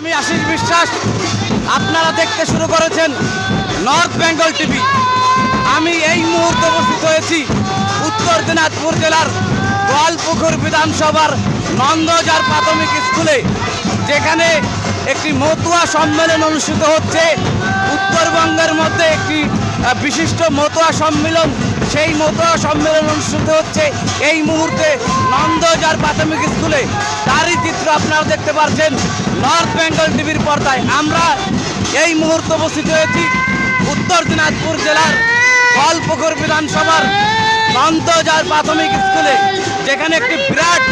আমি আশিস বিশ্বাস, আপনারা দেখতে শুরু করেছেন নর্থ বেঙ্গল টিভি আমি এই মুহূর্তে উপস্থিত হয়েছি উত্তর দিনাজপুর জেলার গোয়ালপুকুর বিধানসভার নন্দজার প্রাথমিক স্কুলে, যেখানে একটি মতুয়া সম্মেলন অনুষ্ঠিত হচ্ছে। উত্তরবঙ্গের মধ্যে একটি বিশিষ্ট মতুয়া সম্মেলন সেই মতুয়া সম্মেলন অনুষ্ঠিত হচ্ছে। এই মুহূর্তে নন্দজার প্রাথমিক স্কুলে তারই চিত্র আপনারা দেখতে পাচ্ছেন। নর্থ বেঙ্গল টিভির পর্দায় আমরা এই মুহূর্তে উপস্থিত হয়েছি উত্তর দিনাজপুর জেলার কলপুকুর বিধানসভার নন্দজার প্রাথমিক স্কুলে, যেখানে একটি বিরাট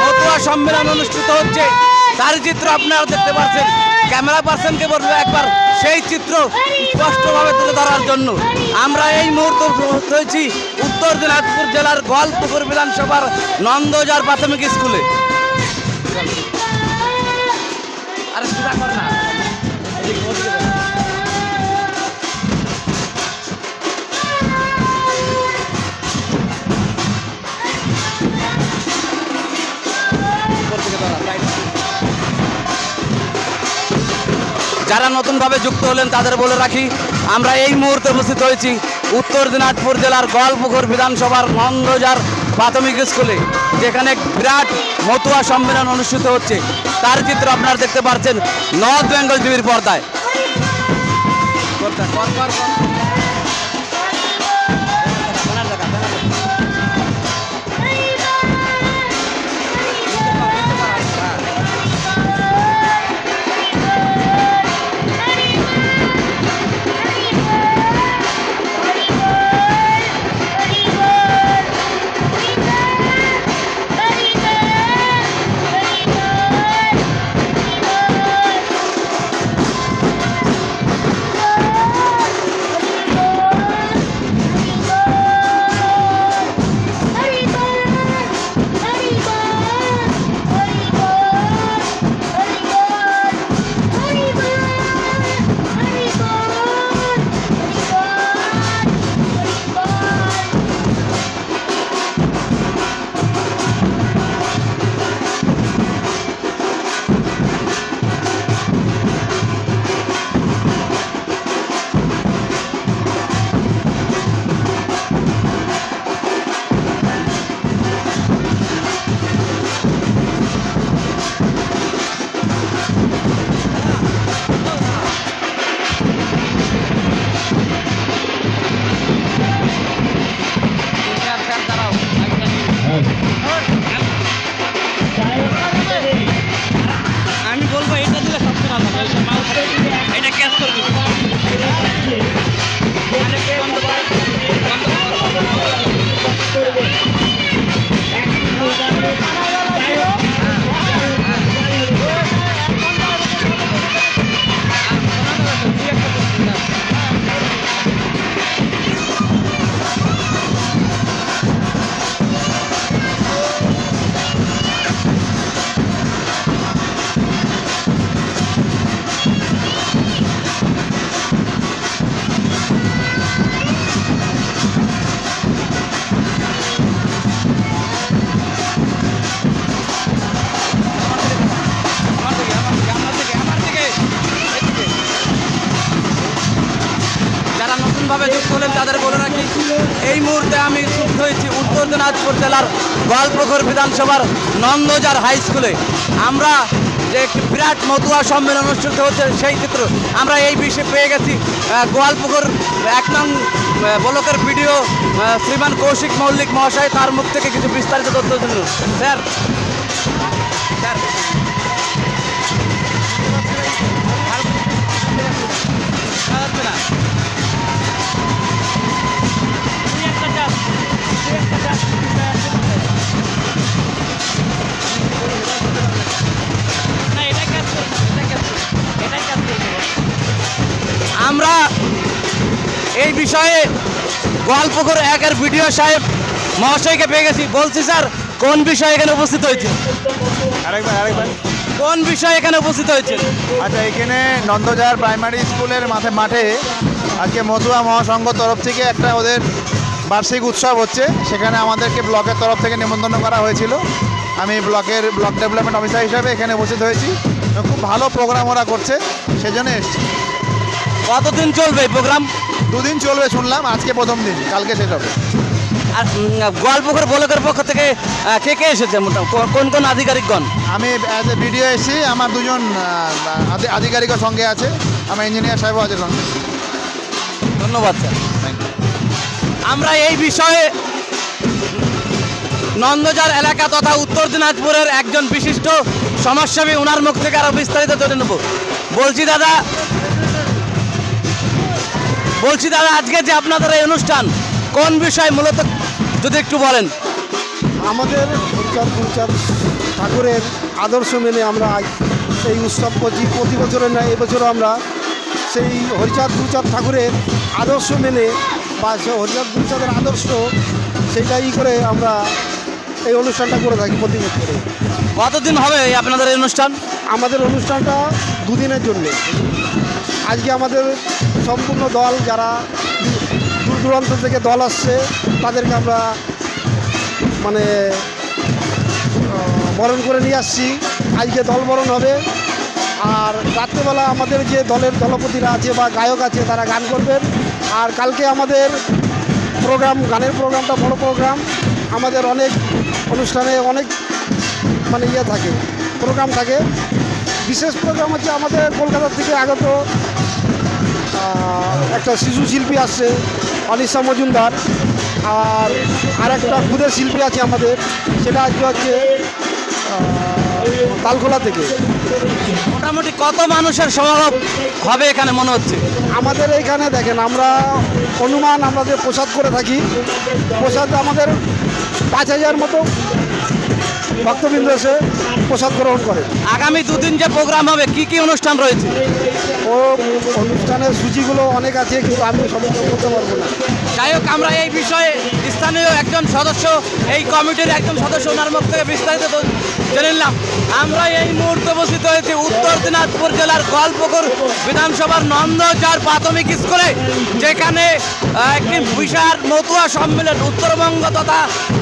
মতুয়া সম্মেলন অনুষ্ঠিত হচ্ছে। তার চিত্র আপনারা দেখতে পাচ্ছেন। ক্যামেরা পার্সনকে বলব একবার, সেই চিত্র স্পষ্টভাবে তুলে ধরার জন্য। আমরা এই মুহূর্তে হয়েছি উত্তর দিনাজপুর জেলার গোয়ালপুকুর বিধানসভার নন্দজার প্রাথমিক স্কুলে। আরে সুদা যারা নতুনভাবে যুক্ত হলেন তাদের বলে রাখি, আমরা এই মুহূর্তে উপস্থিত হয়েছি উত্তর দিনাজপুর জেলার গোয়ালপুকুর বিধানসভার নন্দজার প্রাথমিক স্কুলে, যেখানে বিরাট মতুয়া সম্মেলন অনুষ্ঠিত হচ্ছে। তার চিত্র আপনারা দেখতে পাচ্ছেন, নর্থ বেঙ্গল টিভির পর্দায়। নতুনভাবে যুক্ত হলেন তাদের বলে রাখি, এই মুহূর্তে আমি যুক্ত হয়েছি উত্তর দিনাজপুর জেলার গোয়ালপুকুর বিধানসভার নন্দজার হাই স্কুলে। আমরা যে একটি বিরাট মতুয়া সম্মেলন অনুষ্ঠিত হচ্ছে সেই চিত্র আমরা এই বিষয়ে পেয়ে গেছি। গোয়ালপুকুর এক নং ব্লকের ভিডিও শ্রীমান কৌশিক মল্লিক মহাশয় তার মুখ থেকে কিছু বিস্তারিত তথ্য জন্য স্যার এই বিষয়ে গোয়ালপুকুর একের ভিডিও সাহেব মহাশয়কে পেয়ে গেছি। বলছি স্যার কোন বিষয়ে এখানে উপস্থিত হয়েছে আরেকবার আরেকবার। কোন বিষয়ে এখানে উপস্থিত হয়েছে আচ্ছা এখানে নন্দজার প্রাইমারি স্কুলের মাঠে মাঠে আজকে মতুয়া মহাসংঘ তরফ থেকে একটা ওদের বার্ষিক উৎসব হচ্ছে। সেখানে আমাদেরকে ব্লকের তরফ থেকে নিমন্ত্রণ করা হয়েছিল। আমি ব্লকের ব্লক ডেভেলপমেন্ট অফিসার হিসাবে এখানে উপস্থিত হয়েছি। খুব ভালো প্রোগ্রাম ওরা করছে সেজন্য এসছি। কতদিন চলবে এই প্রোগ্রাম দুদিন চলবে শুনলাম আজকে প্রথম দিন কালকে শেষ হবে। আর গোয়ালপুকুর ব্লকের পক্ষ থেকে কে কে এসেছে? কোন কোন আধিকারিকগণ? আমি অ্যাজ এ ভিডিও এসেছি আমার দুজন আধিকারিকও সঙ্গে আছে আমার ইঞ্জিনিয়ার সাহেবও আছে সঙ্গে। ধন্যবাদ স্যার। আমরা এই বিষয়ে নন্দজার এলাকা তথা উত্তর দিনাজপুরের একজন বিশিষ্ট সমাজসেবী ওনার মুখ থেকে আরও বিস্তারিত জেনে নেব। বলছি দাদা বলছি দাদা আজকে যে আপনাদের এই অনুষ্ঠান কোন বিষয় মূলত যদি একটু বলেন? আমাদের হরিচাঁদ গুরুচাঁদ ঠাকুরের আদর্শ মেনে আমরা আজ এই উৎসব করছি। প্রতি বছরের না এবছরও আমরা সেই হরিচাঁদ গুরুচাঁদ ঠাকুরের আদর্শ মেনে বা হরিচাঁদ গুরুচাঁদের আদর্শ সেইটাই করে আমরা এই অনুষ্ঠানটা করে থাকি প্রতি বছরে কতদিন হবে আপনাদের এই অনুষ্ঠান? আমাদের অনুষ্ঠানটা দুদিনের জন্যে। আজকে আমাদের সম্পূর্ণ দল যারা দূর দূরান্ত থেকে দল আসছে, তাদেরকে আমরা মানে বরণ করে নিয়ে আসছি। আজকে দল বরণ হবে। আর রাত্রেবেলা আমাদের যে দলের দলপতিরা আছে বা গায়ক আছে, তারা গান করবেন। আর কালকে আমাদের প্রোগ্রাম, গানের প্রোগ্রামটা বড় প্রোগ্রাম। আমাদের অনেক অনুষ্ঠানে অনেক মানে ইয়ে থাকে, প্রোগ্রাম থাকে। বিশেষ প্রোগ্রাম হচ্ছে আমাদের কলকাতা থেকে আগত একটা শিশু শিল্পী আসছে অনিশা মজুমদার আর আর একটা ক্ষুদে শিল্পী আছে আমাদের সেটা আজকে হচ্ছে তালখোলা থেকে। মোটামুটি কত মানুষের সমাগম হবে এখানে মনে হচ্ছে? আমাদের এইখানে দেখেন আমরা অনুমান আমাদের প্রসাদ করে থাকি প্রসাদ আমাদের পাঁচ হাজার মতো ভক্তবৃন্দ এসে প্রসাদ গ্রহণ করে। আগামী দুদিন যে প্রোগ্রাম হবে কি কি অনুষ্ঠান রয়েছে? ও অনুষ্ঠানের সূচিগুলো অনেক আছে, কিন্তু আমি সমস্ত করতে পারব না। যাই হোক, আমরা এই বিষয়ে স্থানীয় একজন সদস্য, এই কমিটির একজন সদস্য ওনার মুখ থেকে বিস্তারিত আমরা এই মুহূর্তে উপস্থিত হয়েছি উত্তর দিনাজপুর জেলার গোয়ালপুকুর বিধানসভার নন্দজার প্রাথমিক স্কুলে, যেখানে একটি বিশাল মতুয়া সম্মেলন, উত্তরবঙ্গ তথা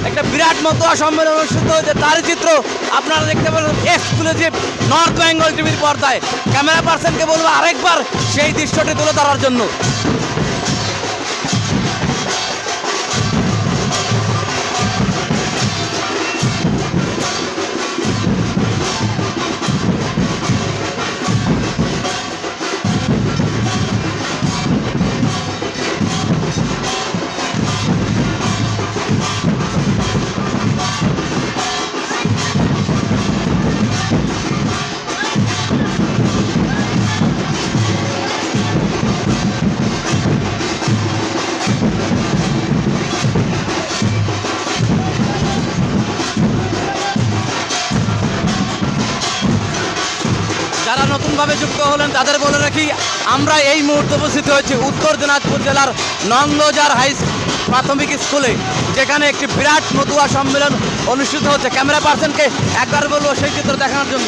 একটা বিরাট মতুয়া সম্মেলন অনুষ্ঠিত হয়েছে। তার চিত্র আপনারা দেখতে পাবেন এক্সক্লুসিভ নর্থ বেঙ্গল টিভির পর্দায়। ক্যামেরা পার্সনকে বলব আরেকবার সেই দৃশ্যটি তুলে ধরার জন্য। নতুনভাবে যুক্ত হলেন। তাদের বলে রাখি, আমরা এই মুহূর্তে উপস্থিত হয়েছি উত্তর দিনাজপুর জেলার নন্দজার হাই প্রাথমিক স্কুলে, যেখানে একটি বিরাট মতুয়া সম্মেলন অনুষ্ঠিত হচ্ছে। ক্যামেরা পার্সনকে একবার বলব সেই চিত্র দেখানোর জন্য।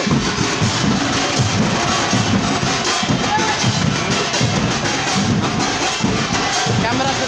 ক্যামেরাতে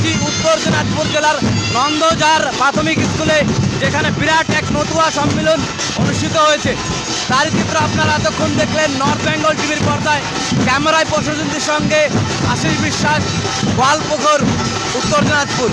উপস্থিত উত্তর দিনাজপুর জেলার নন্দজার প্রাথমিক স্কুলে, যেখানে বিরাট এক নতুয়া সম্মেলন অনুষ্ঠিত হয়েছে। তার চিত্র আপনারা এতক্ষণ দেখলেন নর্থ বেঙ্গল টিভির পর্দায়। ক্যামেরায় প্রসেনজিতের সঙ্গে আশিস বিশ্বাস, গোয়ালপুকুর, উত্তর দিনাজপুর।